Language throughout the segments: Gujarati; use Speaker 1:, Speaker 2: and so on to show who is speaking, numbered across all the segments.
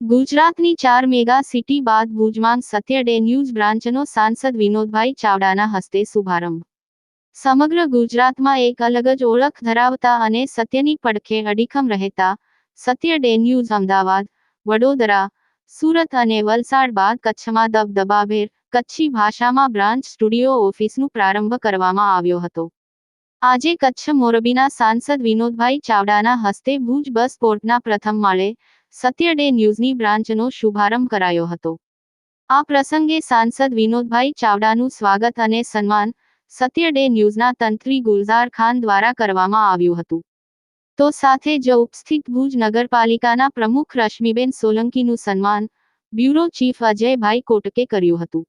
Speaker 1: ગુજરાતની ચાર મેગા સિટી બાદ ભુજમાં સત્ય ડે ન્યૂઝ બ્રાન્ચનો સાંસદ વિનોદભાઈ ચાવડાના હસ્તે શુભારંભ. સમગ્ર ગુજરાતમાં એક અલગ જ ઓળખ ધરાવતા અને સત્યની પડખે અડીખમ રહેતા સત્ય ડે ન્યૂઝ અમદાવાદ, વડોદરા સુરત અને વલસાડ બાદ કચ્છમાં દબદબાભેર કચ્છી ભાષામાં બ્રાન્ચ સ્ટુડિયો ઓફિસનું પ્રારંભ કરવામાં આવ્યો હતો. આજે કચ્છ મોરબીના સાંસદ વિનોદભાઈ ચાવડાના હસ્તે ભુજ બસ પોર્ટના પ્રથમ માળે સત્ય ડે ન્યૂઝની બ્રાન્ચનો શુભારંભ કરાયો હતો. આ પ્રસંગે સાંસદ વિનોદભાઈ ચાવડાનું સ્વાગત અને સન્માન સત્ય ડે ન્યૂઝના તંત્રી ગુલઝાર ખાન દ્વારા કરવામાં આવ્યું હતું. તો સાથે જ ઉપસ્થિત ભુજ નગરપાલિકાના પ્રમુખ રશ્મિબેન સોલંકીનું સન્માન બ્યુરો ચીફ અજયભાઈ કોટકે કર્યું હતું.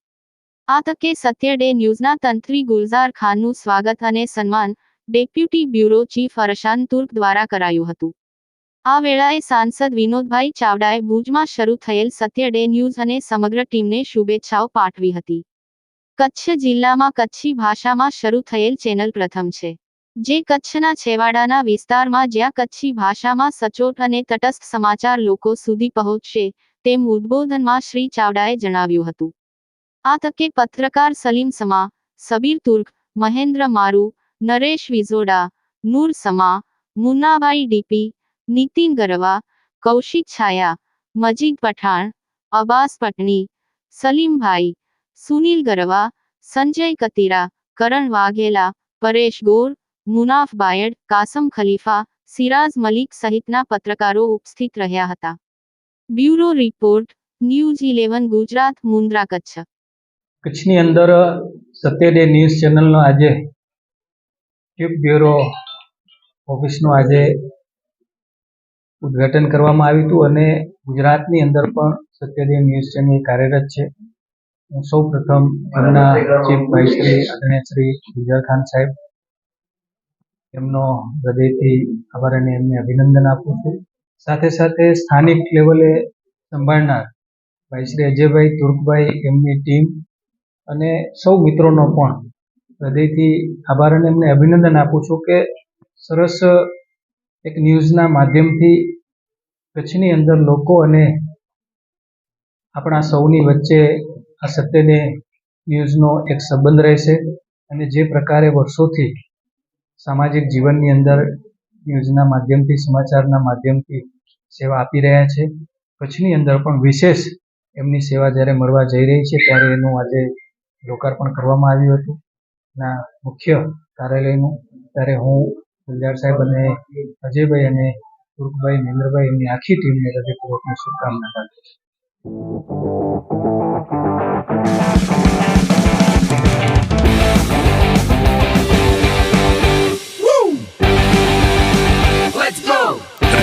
Speaker 1: આ તકે સત્ય ડે ન્યૂઝના તંત્રી ગુલઝાર ખાનનું સ્વાગત અને સન્માન deputy bureau chief Arshan Turk દ્વારા કરાયું હતું. આ વેળાએ સાંસદ વિનોદભાઈ ચાવડાએ ભુજમાં શરૂ થયેલ સત્ય ડે ન્યૂઝ અને સમગ્ર ટીમને શુભેચ્છાઓ પાઠવી હતી. કચ્છ જિલ્લામાં કચ્છી ભાષામાં શરૂ થયેલ ચેનલ પ્રથમ છે. જે કચ્છના છેવાડાના વિસ્તારમાં જ્યાં કચ્છી ભાષામાં સચોટ અને તટસ્થ સમાચાર લોકો સુધી પહોંચશે, તેમ ઉદબોધનમાં શ્રી ચાવડાએ જણાવ્યું હતું. આ તકે પત્રકાર સલીમ સમા, સબીર તુર્ક, મહેન્દ્ર મારુ, નરેશ વિઝોડા, નૂર સમા, મુન્નાભાઈ ડીપી, નીતિન ગરવા, કૌશિક છાયા, મજીદ પઠાણ અબાસ પટણી, સલીમભાઈ, સુનિલ ગરવા, સંજય કતીરા, કરણ વાઘેલા, પરેશ ગોર મુનાફ બાયડ, કાસમ ખલીફા, સિરાજ મલિક સહિતના પત્રકારો ઉપસ્થિત રહ્યા હતા. Bureau report, news eleven, Gujarat, Mundra Kutch.
Speaker 2: કચ્છની અંદર સત્ય ડે ન્યૂઝ ચેનલનો આજે ચીફ બ્યુરો ઓફિસનું આજે ઉદ્ઘાટન કરવામાં આવ્યું હતું અને ગુજરાતની અંદર પણ સત્યદેવ ન્યૂઝ ચેનલ કાર્યરત છે. સૌ પ્રથમ એમના ચીફ ભાઈ શ્રી આદરણીય શ્રી ગુજર ખાન સાહેબ એમનો હૃદયથી આભાર એમને અભિનંદન આપું છું. સાથે સાથે સ્થાનિક લેવલે સંભાળનાર ભાઈ શ્રી અજયભાઈ તુર્કભાઈ, એમની ટીમ અને સૌ મિત્રોનો પણ હૃદયથી આભાર અને એમને અભિનંદન આપું છું કે સરસ એક ન્યૂઝના માધ્યમથી કચ્છની અંદર લોકો અને આપણા સૌની વચ્ચે આ સત્યને ન્યૂઝનો એક સંબંધ રહેશે અને જે પ્રકારે વર્ષોથી સામાજિક જીવનની અંદર ન્યૂઝના માધ્યમથી, સમાચારના માધ્યમથી સેવા આપી રહ્યા છે. કચ્છની અંદર પણ વિશેષ એમની સેવા જ્યારે મળવા જઈ રહી છે, ત્યારે એનું આજે લોકાર્પણ કરવામાં આવ્યું હતું. ના, મુખ્ય કાર્યાલયનું ત્યારે હું ગુલજાર સાહેબ અને અજયભાઈ અને તુર્કભાઈ મહેન્દ્રભાઈ એમની આખી ટીમને હૃદયપૂર્વકની શુભકામના પાઠવું છું.